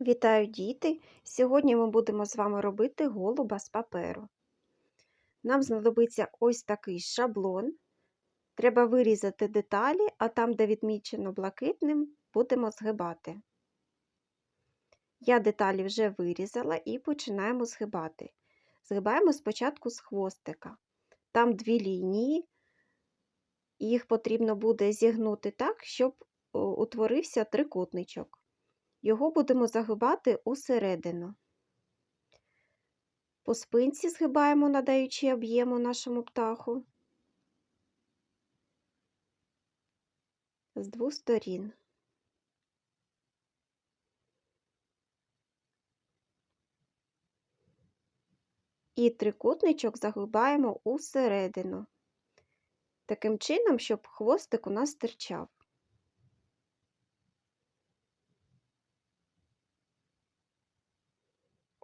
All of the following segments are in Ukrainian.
Вітаю, діти! Сьогодні ми будемо з вами робити голуба з паперу. Нам знадобиться ось такий шаблон. Треба вирізати деталі, а там, де відмічено блакитним, будемо згибати. Я деталі вже вирізала і починаємо згибати. Згибаємо спочатку з хвостика. Там дві лінії, їх потрібно буде зігнути так, щоб утворився трикутничок. Його будемо загибати усередину. По спинці згибаємо, надаючи об'єму нашому птаху з двох сторін. І трикутничок загибаємо усередину, таким чином, щоб хвостик у нас стирчав.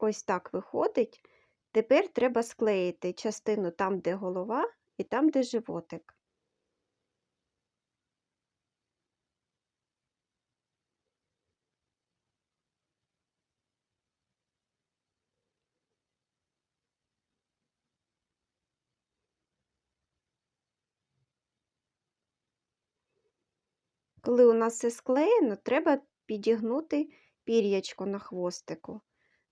Ось так виходить. Тепер треба склеїти частину там, де голова, і там, де животик. Коли у нас все склеєно, треба підігнути пір'ячко на хвостику.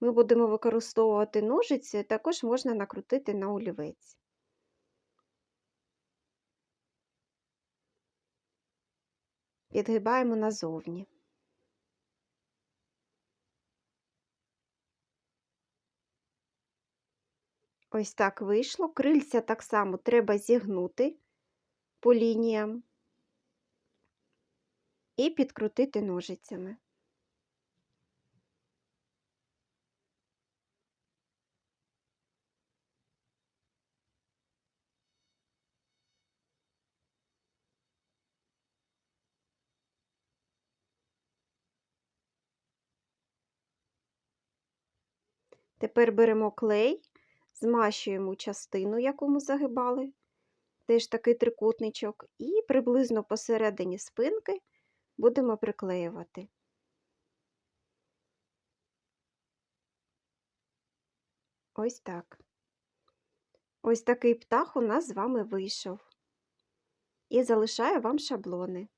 Ми будемо використовувати ножиці, також можна накрутити на олівець. Підгибаємо назовні. Ось так вийшло. Крильця так само треба зігнути по лініям і підкрутити ножицями. Тепер беремо клей, змащуємо частину, яку ми загибали, теж такий трикутничок, і приблизно посередині спинки будемо приклеювати. Ось так. Ось такий птах у нас з вами вийшов. І залишаю вам шаблони.